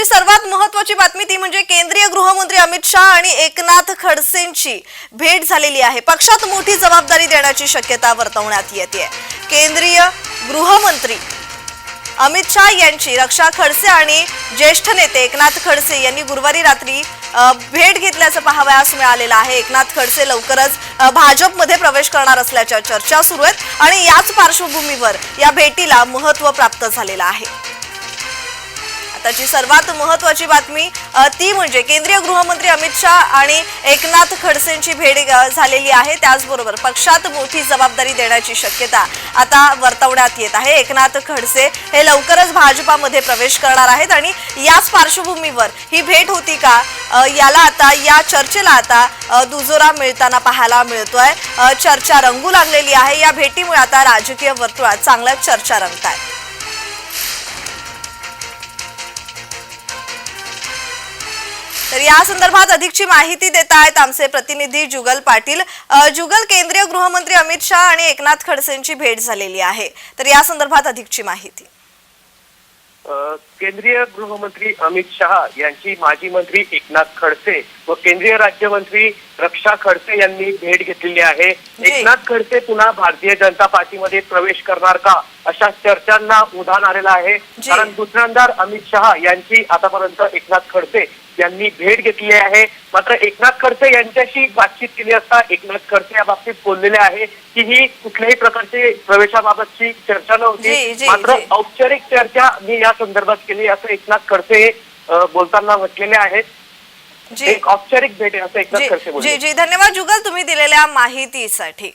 आजची सर्वात महत्वाची बातमी ती म्हणजे केंद्रीय गृहमंत्री अमित शहा आणि एकनाथ खडसेंची भेट झालेली आहे. पक्षात मोठी जबाबदारी देण्याची शक्यता वर्तवण्यात येते केंद्रीय गृहमंत्री अमित शहा यांची रक्षा खडसे आणि ज्येष्ठ नेते एकनाथ खडसे यांनी गुरुवारी रात्री भेट घेतल्याचं पाहावयास मिळालेलं आहे. एकनाथ खडसे लवकरच भाजपमध्ये प्रवेश करणार असल्याच्या चर्चा सुरू आहेत आणि याच पार्श्वभूमीवर या भेटीला महत्त्व प्राप्त झालेलं आहे. आताची सर्वात महत्वाची बातमी ती म्हणजे केंद्रीय गृहमंत्री अमित शहा आणि एकनाथ खडसेंची भेट झालेली आहे. त्याचबरोबर पक्षात मोठी जबाबदारी देण्याची शक्यता आता वर्तवण्यात येत आहे. एकनाथ खडसे हे लवकरच भाजपामध्ये प्रवेश करणार आहेत आणि याच पार्श्वभूमीवर ही भेट होती का? याला आता या चर्चेला आता दुजोरा मिळताना पाहायला मिळतोय. चर्चा रंगू लागलेली आहे. या भेटीमुळे आता राजकीय वर्तुळात चांगल्या चर्चा रंगत आहेत तर या संदर्भात अधिकची माहिती देत आहेत आमचे प्रतिनिधी जुगल पाटील. जुगल केंद्रीय गृहमंत्री अमित शहा आणि एकनाथ खडसेंची भेट झालेली आहे. तर या संदर्भात अधिकची माहिती. केंद्रीय गृहमंत्री अमित शहा यांची माजी मंत्री एकनाथ खडसे व केंद्रीय राज्यमंत्री रक्षा खडसे यांनी भेट घेतलेली आहे. एकनाथ खडसे पुन्हा भारतीय जनता पार्टीमध्ये प्रवेश करणार का अशा चर्चांना उधाण आलेलं आहे. कारण दुसऱ्यांदा अमित शहा यांची आतापर्यंत एकनाथ खडसे यांनी भेट घेतली आहे मात्र एकनाथ खडसे यांच्याशी बातचीत केली असता एकनाथ खडसे या बाबतीत बोललेले आहे की ही कुठल्याही प्रकारची प्रवेशाबाबतची चर्चा नव्हती मात्र. औपचारिक चर्चा मी या संदर्भात केली असं एकनाथ खडसे बोलताना म्हटलेले आहेत. जी. एक औपचारिक भेट आहे असं एकनाथ खडसे बोलले. जी जी. धन्यवाद जुगल तुम्ही दिलेल्या माहितीसाठी.